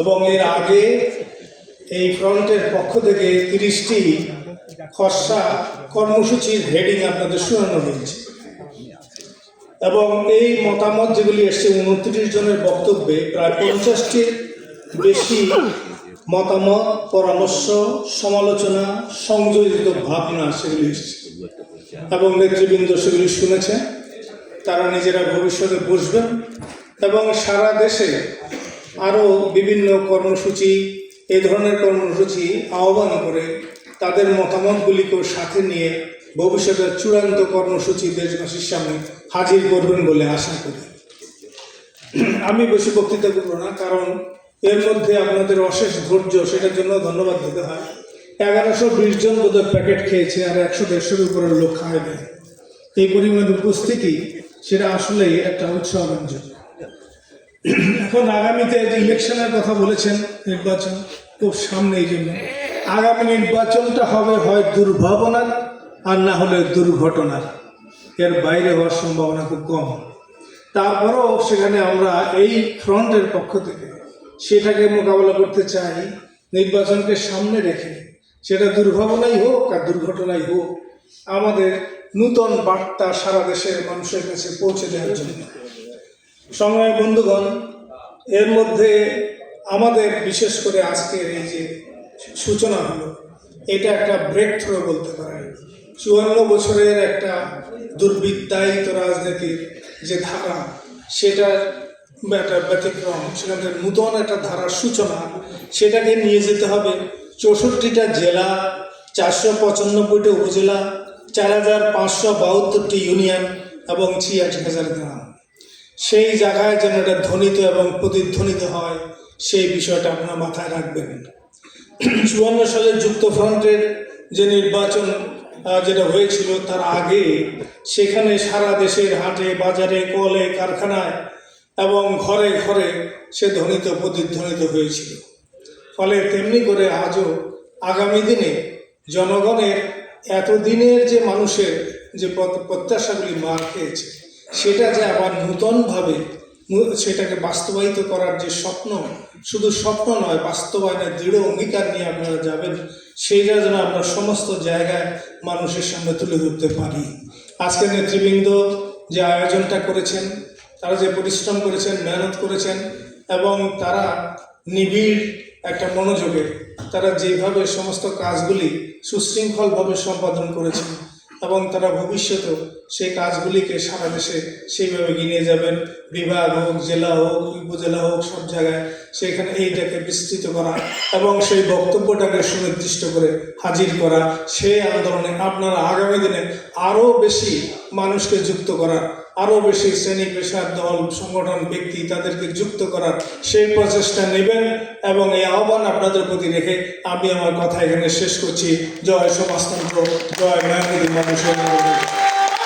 এবং এর আগে এই ফ্রন্টের পক্ষ থেকে তিরিশটি খসড়া কর্মসূচির হেডিং আপনাদের শোনানো হয়েছে। এবং এই মতামত যেগুলি এসছে, উনত্রিশ জনের বক্তব্যে প্রায় পঞ্চাশটির বেশি মতামত, পরামর্শ, সমালোচনা, সংযোজিত ভাবনা সেগুলি এসছে। এবং নেতৃবৃন্দ সেগুলি শুনেছে তারা নিজেরা ভবিষ্যতে বসবেন। এবং সারা দেশে আরও বিভিন্ন কর্মসূচি এই ধরনের কর্মসূচি আহ্বান করে তাদের মতামতগুলিকেও সাথে নিয়ে ভবিষ্যতের চূড়ান্ত কর্মসূচি দেশবাসীর সামনে হাজির করবেন বলে আশা করি। আমি বেশি বক্তৃতা করব না, কারণ এর মধ্যে আপনাদের অশেষ ধৈর্য, সেটার জন্য ধন্যবাদ দিতে হয়। এগারোশো বিশ জন বোধহয় প্যাকেট খেয়েছে আর একশো দেড়শোর উপরে লোক খায় নাই এই পরিমাণ উপস্থিতি, সেটা আসলেই একটা উৎসবঞ্জক এখন আগামীতে যে ইলেকশনের কথা বলেছেন নির্বাচন, খুব সামনে এই জন্য। আগামী নির্বাচনটা হবে হয় দুর্ভাবনার আর না হলে দুর্ঘটনার। এর বাইরে হওয়ার সম্ভাবনা খুব কম। তারপরেও সেখানে আমরা এই ফ্রন্টের পক্ষ থেকে সেটাকে মোকাবেলা করতে চাই, নির্বাচনকে সামনে রেখে। সেটা দুর্ভাবনাই হোক আর দুর্ঘটনাই হোক, আমাদের নূতন বার্তা সারা দেশের মানুষের কাছে পৌঁছে দেওয়ার জন্য। সময় বন্ধুগণ, এর মধ্যে আমাদের বিশেষ করে আজকের এই যে সূচনা হলো, এটা একটা ব্রেক থ্রো বলতে পারেন। চুয়ান্ন বছরের একটা দুর্বৃত্তায়িত রাজনীতির যে ধারা, সেটার একটা ব্যতিক্রম সেখান নূতন একটা ধারার সূচনা, সেটাকে নিয়ে যেতে হবে চৌষট্টিটা জেলা, চারশো পঁচানব্বইটা উপজেলা, চার হাজার পাঁচশো বাহাত্তরটি ইউনিয়ন এবং ছিয়াশি হাজার গ্রাম। সেই জায়গায় যেন এটা ধ্বনিত এবং প্রতিধ্বনিত হয়, সেই বিষয়টা আপনার মাথায় রাখবেন। চুয়ান্ন সালের যুক্তফ্রন্টের যে নির্বাচন যেটা হয়েছিল তার আগে, সেখানে সারা দেশের হাটে, বাজারে, কলে, কারখানায় এবং ঘরে ঘরে সে ধ্বনিত, প্রতিধ্বনিত হয়েছিল। ফলে তেমনি করে আজও আগামী দিনে জনগণের এতদিনের যে মানুষের যে প্রত্যাশাগুলি মার খেয়েছে সেটা যে আবার নূতনভাবে সেটাকে বাস্তবায়িত করার যে স্বপ্ন, শুধু স্বপ্ন নয়, বাস্তবায়নের দৃঢ় অঙ্গীকার নিয়ে আপনারা যাবেন, সেইটা যেন আমরা সমস্ত জায়গায় মানুষের সামনে তুলে ধরতে পারি। আজকে নেতৃবৃন্দ যে আয়োজনটা করেছেন, তারা যে পরিশ্রম করেছেন, মেহনত করেছেন, এবং তারা নিবিড় একটা মনোযোগে, তারা যেভাবে সমস্ত কাজগুলি সুশৃঙ্খলভাবে সম্পাদন করেছেন এবং তারা ভবিষ্যতেও সেই কাজগুলিকে সারা দেশে সেইভাবে গিয়ে যাবেন। বিভাগ হোক, জেলা হোক, উপজেলা হোক, সব জায়গায় সেখানে এইটাকে বিস্তৃত করা এবং সেই বক্তব্যটাকে সুনির্দিষ্ট করে হাজির করা। সেই আন্দোলনে আপনারা আগামী দিনে আরও বেশি মানুষকে যুক্ত করা আরও বেশি শ্রেণি পেশার দল, সংগঠন, ব্যক্তি তাদেরকে যুক্ত করার সেই প্রচেষ্টা নেবেন এবং এই আহ্বান আপনাদের প্রতি রেখে আমি আমার কথা এখানে শেষ করছি জয় সমাজতন্ত্র জয় মেহনতি মানুষের।